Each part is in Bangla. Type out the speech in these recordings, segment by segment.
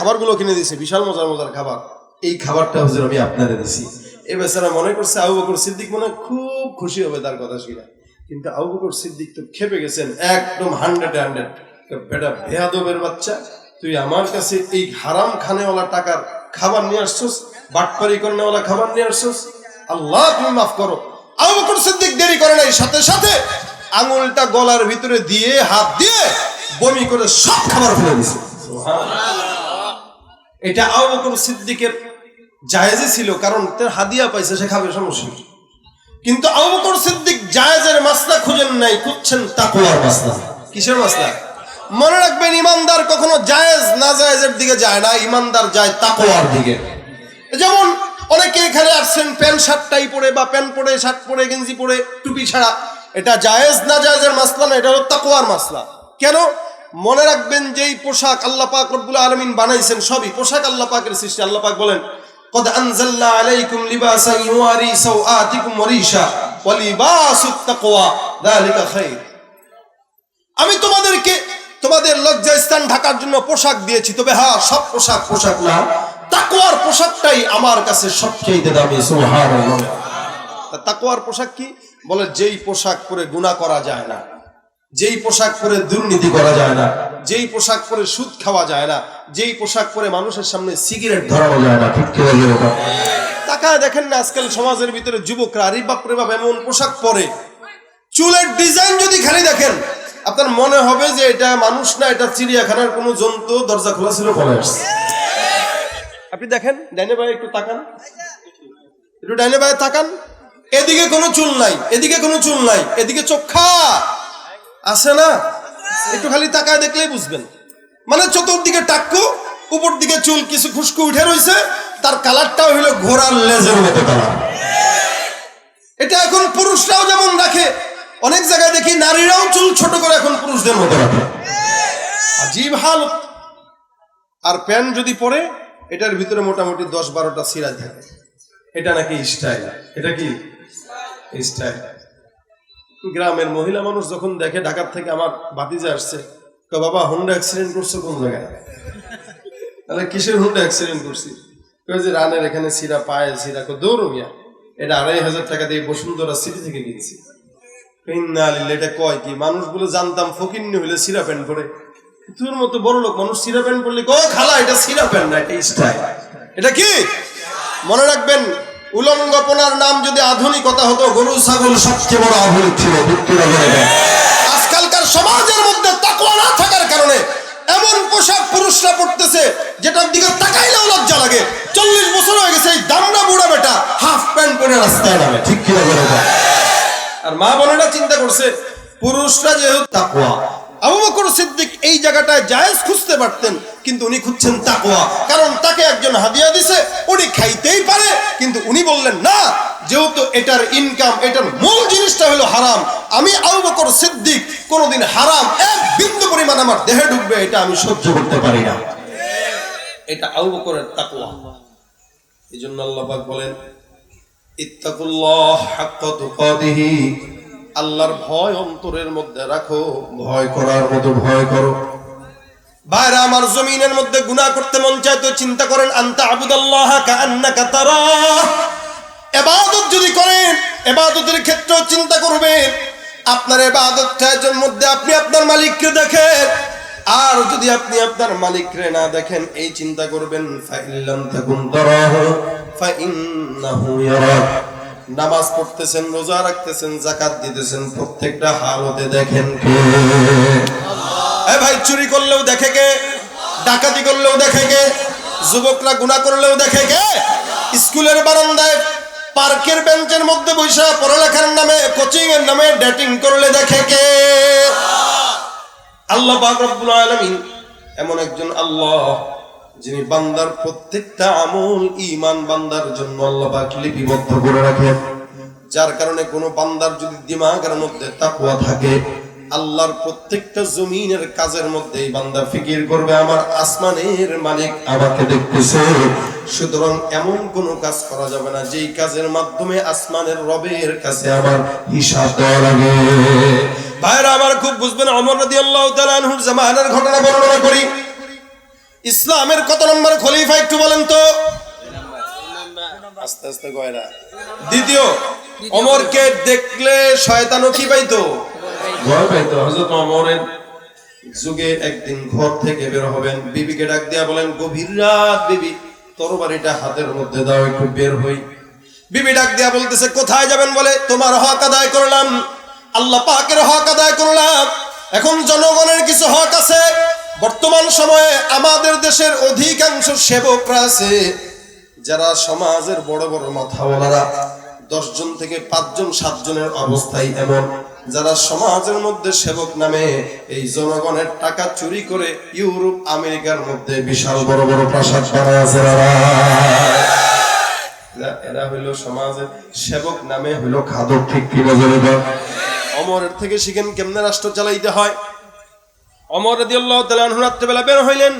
খাবারগুলো কিনে দিয়েছে, বিশাল মজার মজার খাবার। এই খাবারটা হুজুর আমি আপনারে দিছি। এ বেচারা মনে করছে আবু বকর সিদ্দিক মনে খুব খুশি হবে তার কথা শুনে। কিন্তু আবু বকর সিদ্দিক তো খেপে গেছেন, একদম হান্ড্রেড হান্ড্রেড বেটা বেয়াদবের বাচ্চা, তুই আমার কাছে এই হারাম খানেওয়ালা টাকার খাবার নিয়ে আসছস, বাটপারি করনেওয়ালা খাবার নিয়ে আসছস? আল্লাহ, তুমি মাফ করো। আবু বকর সিদ্দিক দেরি করে নাই, সাথে সাথে আঙুলটা গলার ভিতরে দিয়ে, হাত দিয়ে বমি করে সব খাবার ফেলে দিছে। এটা আবু বকর সিদ্দিকের জায়েজই ছিল, কারণ তার হাদিয়া পাইছে, সে খাবে সমস্যা কিন্তু আবু বকর সিদ্দিক জায়েজের মাসলা খুঁজেন নাই, খুঁজছেন তাকওয়ার মাসলা। কিসের মাসলা? মনে রাখবেন, ইমানদার কখনো জায়েজ না জায়েজের দিকে যায় না, ইমানদার যায় তাকওয়ার দিকে। যেমন অনেকে এখানে আসছেন, প্যান্ট শার্টটাই পরে বা প্যান্ট পরে, শার্ট পরে, গেঞ্জি পরে, টুপি ছাড়া। এটা জায়েজ না জায়েজের মাসলা না, এটা হলো তাকওয়ার মাসলা। কেন? মনে রাখবেন যেই পোশাক আল্লাহ পাক রব্বুল আলামিন বানাইছেন সবই পোশাক আল্লাহ পাকের সৃষ্টি আল্লাহ পাক বলেন قد أنزلنا عليكم لباسا يواري سوآتكم وريشا ولباس التقوى ذلك خير আমি তোমাদেরকে তোমাদের লজ্জা স্থান ঢাকার জন্য পোশাক দিয়েছি তবে হ্যাঁ সব পোশাক পোশাক না তাকওয়ার পোশাকটাই আমার কাছে সবচেয়ে দামি সুবহানাল্লাহ তা তাকওয়ার পোশাক কি বলে যেই পোশাক পরে গুনাহ করা যায় না যেই পোশাক পরে দুর্নীতি করা যায় না, যেই পোশাক পরে সুদ খাওয়া যায় না, যেই পোশাক পরে মানুষের সামনে সিগারেট ধরানো যায় না, ঠিক দেখেন না আজকাল সমাজের ভিতরে যুবকরা, আরে বাপরে বাপ, এমন পোশাক পরে। চুলের ডিজাইন যদি খালি দেখেন, আপনার মনে হবে যে এটা মানুষ না, এটা চিড়িয়াখানার কোনো জন্তু, দরজা খোলা ছিল পরে আপনি দেখেন, ডাইনে ভাই একটু তাকান। একটু ডাইনে ভাই তাকান। এদিকে কোনো চুল নাই, এদিকে কোনো চুল নাই, এদিকে চোখা আছে না? একটু খালি তাকায় দেখলেই বুঝবেন। মানে চতুর্দিকে টাক্কু উপর দিকে চুল কিছু খুশকু উঠে রয়েছে তার কালারটাও হইল ঘোড়ার লেজের মতো কালার। এটা এখন পুরুষরাও যেমন রাখে, অনেক জায়গায় দেখি নারীরাও চুল ছোট করে এখন পুরুষদের মতো রাখে। আজীব হাল। আর প্যান্ট যদি পরে, এটার ভিতরে মোটামুটি দশ বারোটা সিরাজ থাকে। এটা নাকি স্টাইল? এটা কি? স্টাইল। গ্রামের মহিলা মানুষ যখন দেখে ঢাকার থেকে আমার বাতিজে আসছে কয়, বাবা হুন্ডা অ্যাক্সিডেন্ট করছ কোন জায়গায়? তাহলে কিসের হুন্ডা অ্যাক্সিডেন্ট করছি? যে রানের এখানে সিরা পায়ে সিরা কো দৌড়ো মিয়া এটা আড়াই হাজার টাকা দিয়ে বসুন্ধরা সিটি থেকে কিনছি। এটা কয় কি মানুষগুলো জানতাম ফকিন্নি হইলে সিরা প্যান্ট পরে। তোর মতো বড় লোক মানুষ সিরা প্যান্ট পরলে কয় খালা এটা সিরা প্যান্ট না এটা স্টাইল। এটা কি? মনে রাখবেন উলঙ্গপনার নাম যদি আধুনিকতা হতো, গরু, ছাগল সবচেয়ে বড় আধুনিক ছিল। আজকালকার সমাজের মধ্যে তাকওয়া না থাকার কারণে এমন পোশাক পুরুষরা পড়তেছে যেটার দিকে তাকাইলেও লজ্জা লাগে। চল্লিশ বছর হয়ে গেছে, এই দামনা বুড়া বেটা হাফ প্যান্ট পরে রাস্তায় নামে। ঠিক কিনা আর মা বোনেরা চিন্তা করছে, পুরুষরা যেহেতু তাকওয়া আবু বকর সিদ্দিক এই জায়গাটায় জায়েজ খুঁজতে পারতেন, কিন্তু উনি খুঁজছেন তাকওয়া। কারণ তাকে একজন হাদিয়া দিছে, উনি খাইতেই পারে, কিন্তু উনি বললেন, না, যেহেতু এটার ইনকাম এটার মূল জিনিসটা হলো হারাম, আমি আবু সিদ্দিক, কোনোদিন হারাম, এক বিন্দু পরিমাণ আমার দেহে ঢুকবে, এটা আমি সহ্য করতে পারি না। এটা আবু বকরের তাকওয়া। এই জন্য আল্লাহ পাক বলেন, ইত্তাকুল্লাহ হাক্কা তুকাতিহি আল্লাহর ভয় অন্তরের মধ্যে রাখো। ভয় করার মতো ভয় করো। বাইরে আমার জমিনের মধ্যে গুনাহ করতে মন চায় তো চিন্তা করেন আনতা আবুদাল্লাহ কান্নাকা তারা। এবাদত যদি করেন এবাদতের ক্ষেত্রে চিন্তা করবেন আপনার এবাদতের মধ্যে আপনি আপনার মালিককে দেখেন আর যদি আপনি আপনার মালিকরে না দেখেন এই চিন্তা করবেন ফাইল্লাম তাকুন তারাহু ফাইন্নাহু ইয়ারাক। নামাজ পড়তেছেন, রোজা রাখতেছেন জাকাত দিতেছেন, প্রত্যেকটা হালতে দেখেন কে? ভাই, চুরি করলেও দেখে কে? ডাকাতি করলেও দেখে কে? যুবকরা গুণা করলেও দেখে কে? স্কুলের বারান্দায়, পার্কের বেঞ্চের মধ্যে বৈশা পড়ালেখার নামে কোচিং এর নামে ডেটিং করলে দেখে কে? আল্লাহ পাক রব্বুল এমন একজন আল্লাহ যিনি বান্দার প্রত্যেকটা আমল ঈমান বান্দার জন্য আল্লাহ পাক লিপিবদ্ধ করে রাখেন। যার কারণে কোনো বান্দার যদি দিমাগের মধ্যে তাকওয়া থাকে, আল্লাহর প্রত্যেকটা জমিনের কাজের মধ্যে বান্দা ফিকির করবে, আমার আসমানের মালিক আমাকে দেখতেছে। সুতরাং এমন কোন কাজ করা যাবে না, যেই কাজের মাধ্যমে আসমানের রবের কাছে আমার হিসাব দেওয়া লাগে। ভাইরা, আমার খুব বুঝবেন, অমর রাদিয়াল্লাহু তাআলা আনহুর জামানার ঘটনা বর্ণনা করি। ইসলামের কত নম্বর খলিফা একটু বলেন তো? আস্তে আস্তে গয়রা দ্বিতীয় অমরকে দেখলে শয়তানও কি পাইতো? ভয় পাইতো হযরত অমরের যুগে একদিন ঘর থেকে বের হবেন বিবিকে ডাক দিয়া বলেন গভীর রাত বিবি তরবারিটা হাতের মধ্যে দাও একটু বের হই। বিবি ডাক দিয়া বলতেছে কোথায় যাবেন বলে? তোমার হক আদায় করলাম। আল্লাহ পাকের হক আদায় করলাম। এখন জনগণের কিছু হক আছে। বর্তমান সময়ে আমাদের দেশের অধিকাংশ সেবকরা আছে, যারা সমাজের বড় বড় মাথাওয়ালারা, দশজন থেকে পাঁচজন, সাতজনের অবস্থায় এমন। যারা সমাজের মধ্যে সেবক নামে এই জনগণের টাকা চুরি করে ইউরোপ, আমেরিকার মধ্যে বিশাল বড় বড় প্রাসাদ আছে এরা- এরা হইল সমাজের সেবক নামে হইল খাদক ঠিক কি বলে অমরের থেকে শিখেন কেমনে রাষ্ট্র চালাইতে হয়? অমর রাদিয়াল্লাহু তাআলা রাত্রেবেলা বের হইলেন।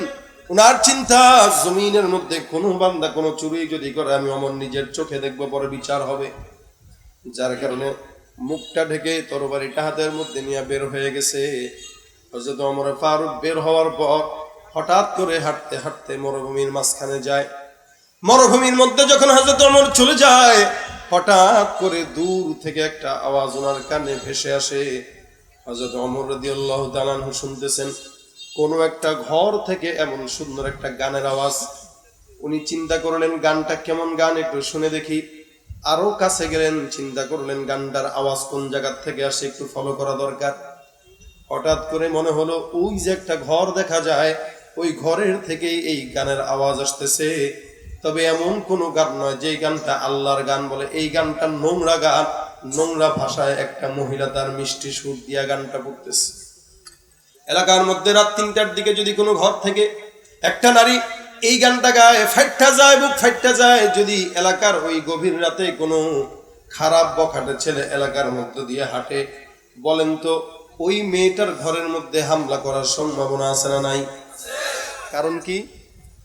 উনার চিন্তা, জমিনের মধ্যে কোনো বান্দা, কোনো চুরি যদি করে, আমি অমর নিজের চোখে দেখব, পরে বিচার হবে। যার কারণে মুখটা ঢেকে তরবারিটা হাতের মধ্যে নিয়ে বের হয়ে গেছে। হযরত অমর ফারুক বের হওয়ার পর হঠাৎ করে হাঁটতে হাঁটতে মরুভূমির মাঝখানে যায়। মরুভূমির মধ্যে যখন হযরত অমর চলে যায়, হঠাৎ করে দূর থেকে একটা আওয়াজ ওনার কানে ভেসে আসে। হযরত অমর রাদিয়াল্লাহু তাআলা আনহু শুনতেছেন, কোন একটা ঘর থেকে এমন সুন্দর একটা গানের আওয়াজ। উনি চিন্তা করলেন, গানটা কেমন গান একটু শুনে দেখি। আরও কাছে গেলেন, চিন্তা করলেন, গানটার আওয়াজ কোন জায়গার থেকে আসে একটু ফলো করা দরকার। হঠাৎ করে মনে হলো, ওই যে একটা ঘর দেখা যায়, ওই ঘরের থেকেই এই গানের আওয়াজ আসতেছে। তবে এমন কোনো গান নয় যে গানটা আল্লাহর গান বলে, এই গানটা নোংরা গান। নোংরা ভাষায় একটা মহিলা তার মিষ্টি সুর দিয়া গানটা পড়তেছে এলাকার মধ্যে রাত তিনটার দিকে যদি কোনো ঘর থেকে একটা নারী এই গানটা গায়ে, ফাইটটা যায় বুক, ফাইটটা যায়। যদি এলাকার ওই গভীর রাতে কোনো খারাপ বখাটে ছেলে এলাকার মধ্যে দিয়ে হাঁটে, বলেন তো, ওই মেয়েটার ঘরের মধ্যে হামলা করার সম্ভাবনা আছে না নাই? কারণ কি?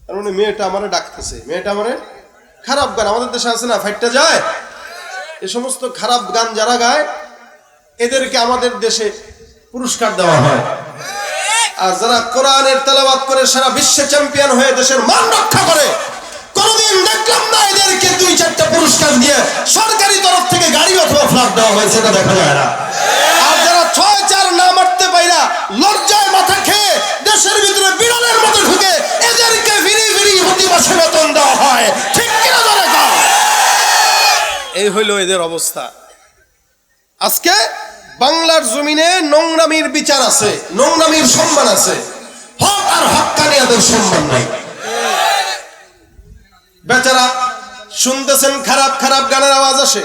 কারণ মেয়েটা আমারে ডাকতেছে। মেয়েটা আমারে, খারাপ গান, আমাদের দেশে আছে না, ফাইটটা যায়? এ সমস্ত খারাপ গান যারা গায়, এদেরকে আমাদের দেশে পুরস্কার দেওয়া হয়। আর যারা কোরআনের তেলাওয়াত করে, সারা বিশ্বে চ্যাম্পিয়ন হয়ে দেশের মান রক্ষা করে, কোনদিন দেখলাম না এদেরকে দুই, চারটা পুরস্কার দিয়ে সরকারি তরফ থেকে গাড়ি অথবা ফ্ল্যাগ দেওয়া হয়েছে এটা দেখা যায় না। আর যারা ছয়, চার না মারতে পাইরা লজ্জায় মাথা খেয়ে দেশের ভিতরে বিড়ালের মতো ঢুকে এদেরকে ফিরি ফিরি প্রতি মাসে বেতন দেওয়া হয়। এই হইল এদের অবস্থা। আজকে বাংলার জমিনে নোংরামির বিচার আছে, নোংরামির সম্মান আছে। হক আর হকানিয়াদের সম্মান নাই। বেচারা শুনতেছেন খারাপ খারাপ গানের আওয়াজ আসে।